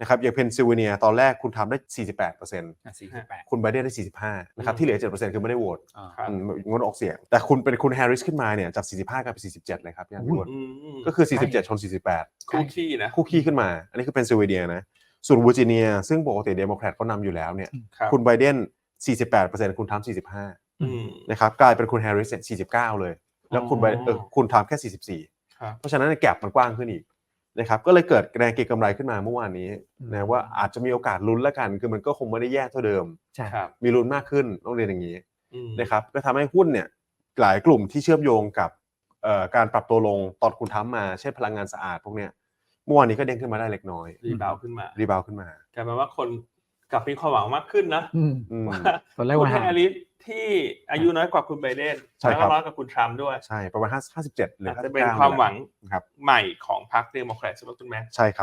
นะครับอย่างเพนซิลเวเนียตอนแรกคุณทำได้ 48%อะสี่สิบแปด คุณไบเดนได้ 45นะครับอืมที่เหลือ 7%คือไม่ได้โหวตอ่าครับอืมงดออกเสียง แต่คุณเป็นคุณแฮร์ริสขึ้นมาเนี่ยจาก 45กลายเป็น47 เลยครับอย่างที่พูดอืมก็คือ 47 ชน 48 คู่ขี้นะคู่ขี้ขึ้นมา อันนี้คือเพนซิลเวเนียนะส่วนเวอร์จิเนียซึ่งปกติเดโมแครตเขานำอยู่แล้วเนี่ยครับคุณไบเดน 48%คุณทำ45 อืม นะครับกลายเป็นคุณแฮร์ริสเนี่ย49 เลย แล้วคุณไบอ๋อ เออคุณทำแค่ 44 ครับ เพราะฉะนั้นแกลบมันกว้างขึ้นอีก นะครับก็เลยเกิดแรงเก็งกำไรขึ้นมาเมื่อวานนี้นะว่าอาจจะมีโอกาสลุ้นแล้วกัน คือมันก็คงไม่ได้แย่เท่าเดิม ใช่ครับมีลุ้นมากขึ้นต้องเรียนอย่างนี้อืมนะครับก็ทำให้หุ้นเนี่ยหลายกลุ่มที่เชื่อมโยงกับเอ่อการปรับตัวลงตอนคุณทำมาเช่นพลังงานสะอาดพวกเนี้ยเมื่อวานนี้ก็เด้งขึ้นมาได้เล็กน้อยรีบาวขึ้นมารีบาวขึ้นมากลายเป็นว่าคน กลับมีความหวังมากขึ้นนะอืมอืมว่าตอนแรกคุว่าณหาแฮร์ริสที่อายุน้อยกว่าคุณไบเดนใช่แล้วครัก็บน้อยกว่าคุณทรัมป์ด้วยใช่ประมาณ5 57หรืออาจ59จะเป็นความหวังครับใหม่ของพรรคเดโมแครตใช่ไหมคุณแม่ใช่ครับ